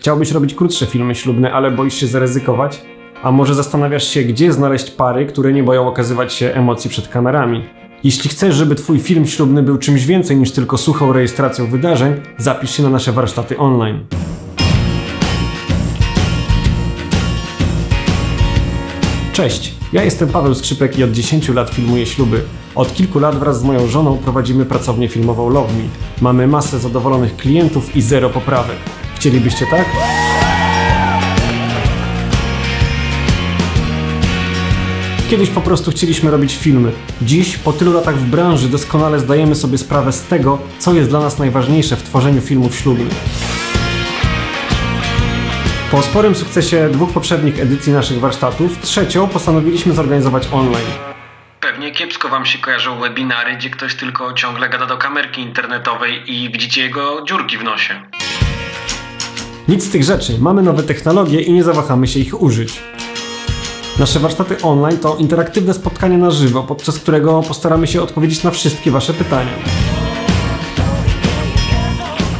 Chciałbyś robić krótsze filmy ślubne, ale boisz się zaryzykować? A może zastanawiasz się, gdzie znaleźć pary, które nie boją okazywać się emocji przed kamerami? Jeśli chcesz, żeby Twój film ślubny był czymś więcej niż tylko suchą rejestracją wydarzeń, zapisz się na nasze warsztaty online. Cześć, ja jestem Paweł Skrzypek i od 10 lat filmuję śluby. Od kilku lat wraz z moją żoną prowadzimy pracownię filmową Love Me. Mamy masę zadowolonych klientów i zero poprawek. Chcielibyście tak? Kiedyś po prostu chcieliśmy robić filmy. Dziś, po tylu latach w branży, doskonale zdajemy sobie sprawę z tego, co jest dla nas najważniejsze w tworzeniu filmów ślubnych. Po sporym sukcesie dwóch poprzednich edycji naszych warsztatów, trzecią postanowiliśmy zorganizować online. Pewnie kiepsko wam się kojarzą webinary, gdzie ktoś tylko ciągle gada do kamerki internetowej i widzicie jego dziurki w nosie. Nic z tych rzeczy, mamy nowe technologie i nie zawahamy się ich użyć. Nasze warsztaty online to interaktywne spotkanie na żywo, podczas którego postaramy się odpowiedzieć na wszystkie Wasze pytania.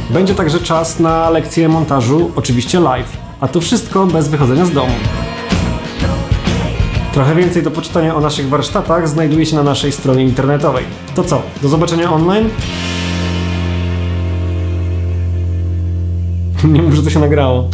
Będzie także czas na lekcje montażu, oczywiście live, a to wszystko bez wychodzenia z domu. Trochę więcej do poczytania o naszych warsztatach znajduje się na naszej stronie internetowej. To co, do zobaczenia online? Nie mów, że to się nagrało.